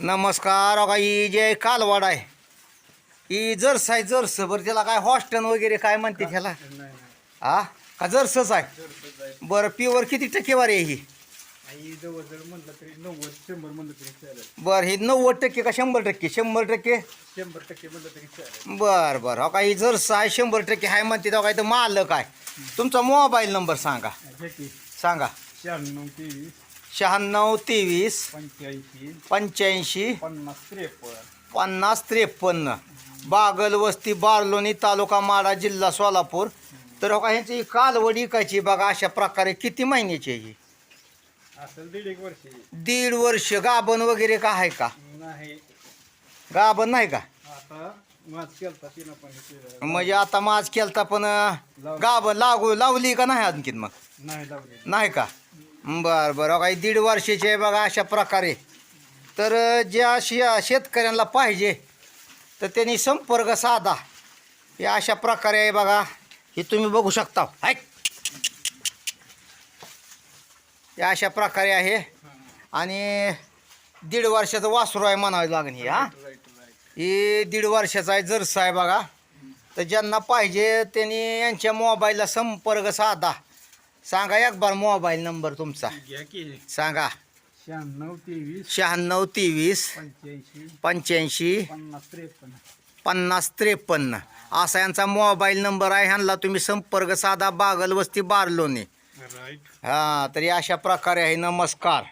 नमस्कार अगा ही जे कालवाड आहे. ही जर्स आहे जर्स. बरं त्याला काय हॉस्टन वगैरे काय म्हणते त्याला? हा? का जर्सच आहे? बरं प्युअर किती टक्केवारी आहे ही? नव्वद बरं ही नव्वद टक्के का शंभर टक्के? शंभर टक्के? शंभर टक्के बरं बरं. हो का ही जर्स आहे शंभर टक्के आहे म्हणते. तेव्हा काय तर मालक आहे. तुमचा मोबाईल नंबर सांगा. सांगा. शहाण्णव तेवीस शहाण्णव तेवीस पंच्याऐंशी पंच्याऐंशी पन्नास त्रेपन्न. पन्नास त्रेपन्न. बागल वस्ती बारलोणी तालुका माडा जिल्हा सोलापूर. तर हो का ह्यांची कालवड इकायची बघा अशा प्रकारे किती महिन्याची आहे ही? असेल दीड एक वर्ष. दीड वर्ष. गाभण वगैरे का आहे का? नाही. गाभण नाही का? आता म्हणजे आता माझ केलता पण गाभण लागू लावली का नाही आणखीन मग? नाही का? बरं बरं. काही दीड वर्षाची आहे बघा अशा प्रकारे. तर ज्या शे शेतकऱ्यांना पाहिजे तर त्यांनी संपर्क साधा. हे अशा प्रकारे आहे बघा. हे तुम्ही बघू शकता. ऐक. हे अशा प्रकारे आहे. आणि दीड वर्षाचं वासरू आहे म्हणावं लागेल हे. हा दीड वर्षाचा आहे जर्स आहे बघा. तर ज्यांना पाहिजे त्यांनी यांच्या मोबाईलला संपर्क साधा. सांगा एक बार मोबाईल नंबर तुमचा. सांगा. शहाण्णव तेवीस शहाण्णव तेवीस पंच्याऐंशी पंच्याऐंशी पन्नास त्रेपन्न. पन्नास त्रेपन्न. असा यांचा मोबाईल नंबर आहे ह्यांना तुम्ही संपर्क साधा. बागल वस्ती राईट हां तरी अशा प्रकारे आहे. नमस्कार.